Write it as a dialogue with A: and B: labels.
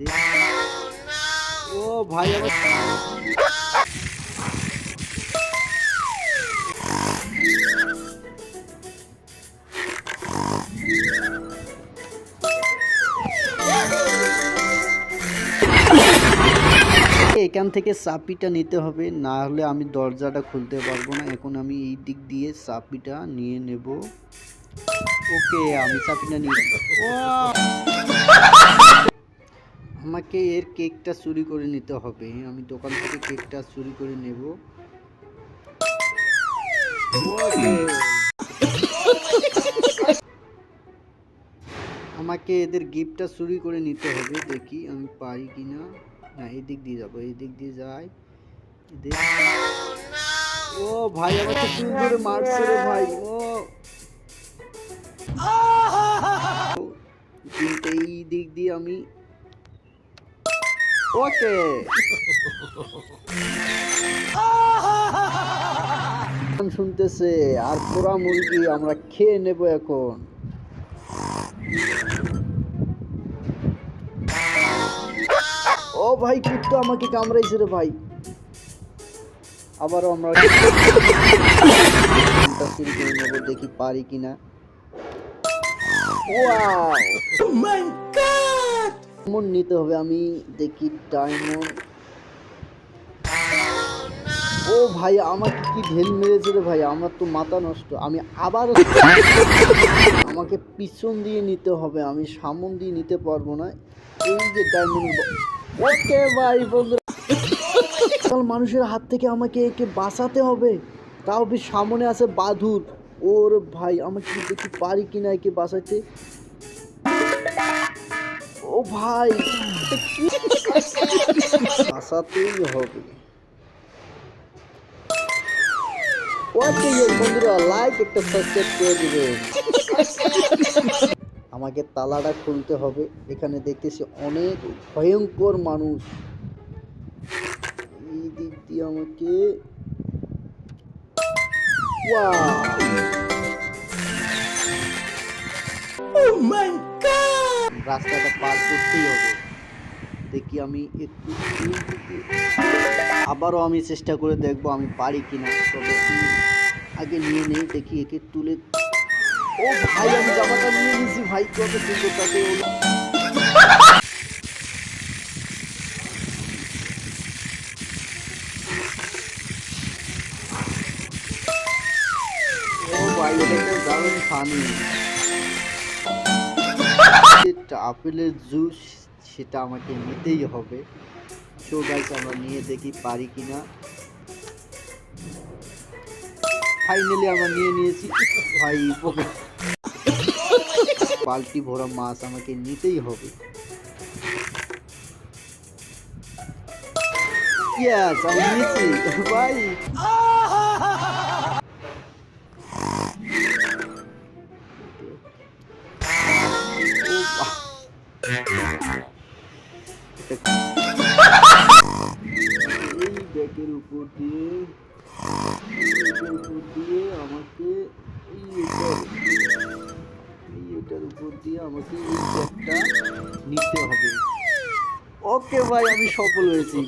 A: ও ভাই এখান থেকে চাপিটা নিতে হবে, না হলে আমি দরজাটা খুলতে পারব না। এখন আমি এই দিক দিয়ে চাপিটা নিয়ে নেব। ওকে, আমি চাপিটা নিয়ে ওয়াও! আমাকে এর কেকটা চুরি করে নিতে হবে। আমি দোকান থেকে কেকটা চুরি করে নেব। আমাকে এদের গিফটটা চুরি করে নিতে হবে দেখি আমি পারি কিনা। না এই দিক দিয়ে যাব এদিক দিয়ে যাই। ও ভাই আমাকে চুরি করে মারছে রে ভাই ও। কিন্তু এই দিক দিয়ে আমি ওকে। শুনতেছে, আর পোড়া মুরগি আমরা খেয়ে নেব এখন। ও ভাই, কুত্তা আমাকে কামড়াইছে রে ভাই। আবারও আমরা করে দেখি পারি কিনা। ওয়াও! ডায়মন্ড নিতে হবে, আমি দেখি ডায়মন্ড ও ভাই, আমাকে কি ঢেল মেরেছে রে ভাই? আমার তো মাথা নষ্ট। আমি আবার আমাকে পিছন দিয়ে নিতে হবে, আমি সামন দিয়ে নিতে পারব না। এই যে ডায়মন্ড ওকে ভাই বন্ধুরা মানুষের হাত থেকে আমাকে একে বাঁচাতে হবে। তাও বেশ সামনে আছে বাদুর ওর ভাই, আমাকে দেখি পারি কিনা একে বাঁচাতে। ও ভাই। বাঁচাতেই হবে। বন্ধুরা লাইক একটা সাবস্ক্রাইব করে দিবেন আমাকে তালাটা খুলতে হবে। এখানে দেখতেছি অনেক ভয়ঙ্কর মানুষ। এই দিক দিয়ে আমাকে Wow! রাস্তাটা পার করতেই হবে। দেখি আমি একটু আবারও আমি চেষ্টা করে দেখব আমি পারি কিনা। তবে আগে নিয়ে নেই, দেখি একে তুলে ও ভাই, আমি জামাটা নিয়ে নিয়েছি ভাই, কত সুন্দর তাকে ভাই একটা দারুণ ফানি আপেলের জুস সেটা আমাকে নিতেই হবে। সো গাইস আমরা নিয়ে দেখি পারি কিনা। ফাইনালি আমরা নিয়ে নিয়েছি। ভাই বালতি ভরা মাছ আমাকে নিতেই হবে। ইয়েস আমি নিয়েছি। ভাই। ব্যাগের উপর দিয়ে উপর দিয়ে আমাকে এটার উপর দিয়ে আমাকে এই ব্যাগটা নিতে হবে ওকে ভাই আমি সফল হয়েছি।